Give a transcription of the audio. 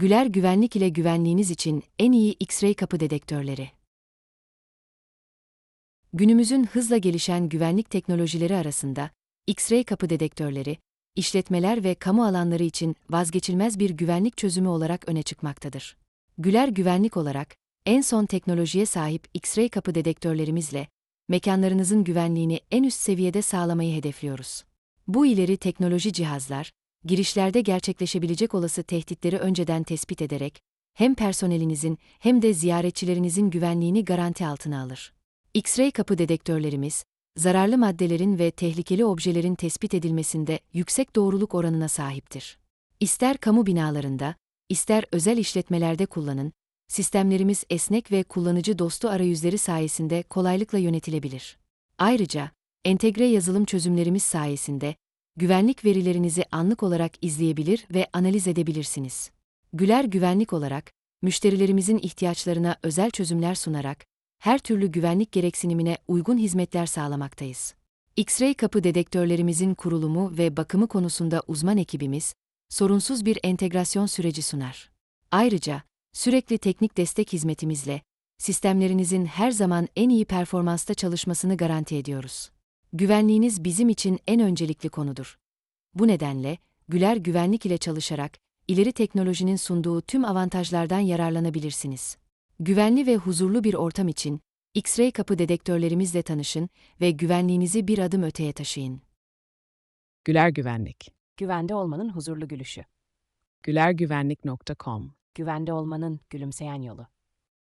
Güler Güvenlik ile güvenliğiniz için en iyi X-ray kapı dedektörleri. Günümüzün hızla gelişen güvenlik teknolojileri arasında X-ray kapı dedektörleri, işletmeler ve kamu alanları için vazgeçilmez bir güvenlik çözümü olarak öne çıkmaktadır. Güler Güvenlik olarak en son teknolojiye sahip X-ray kapı dedektörlerimizle mekanlarınızın güvenliğini en üst seviyede sağlamayı hedefliyoruz. Bu ileri teknoloji cihazlar, girişlerde gerçekleşebilecek olası tehditleri önceden tespit ederek hem personelinizin hem de ziyaretçilerinizin güvenliğini garanti altına alır. X-ray kapı dedektörlerimiz, zararlı maddelerin ve tehlikeli objelerin tespit edilmesinde yüksek doğruluk oranına sahiptir. İster kamu binalarında, ister özel işletmelerde kullanın, sistemlerimiz esnek ve kullanıcı dostu arayüzleri sayesinde kolaylıkla yönetilebilir. Ayrıca, entegre yazılım çözümlerimiz sayesinde güvenlik verilerinizi anlık olarak izleyebilir ve analiz edebilirsiniz. Güler Güvenlik olarak, müşterilerimizin ihtiyaçlarına özel çözümler sunarak, her türlü güvenlik gereksinimine uygun hizmetler sağlamaktayız. X-ray kapı dedektörlerimizin kurulumu ve bakımı konusunda uzman ekibimiz, sorunsuz bir entegrasyon süreci sunar. Ayrıca, sürekli teknik destek hizmetimizle, sistemlerinizin her zaman en iyi performansta çalışmasını garanti ediyoruz. Güvenliğiniz bizim için en öncelikli konudur. Bu nedenle, Güler Güvenlik ile çalışarak, ileri teknolojinin sunduğu tüm avantajlardan yararlanabilirsiniz. Güvenli ve huzurlu bir ortam için, X-ray kapı dedektörlerimizle tanışın ve güvenliğinizi bir adım öteye taşıyın. Güler Güvenlik. Güvende olmanın huzurlu gülüşü. gülergüvenlik.com Güvende olmanın gülümseyen yolu.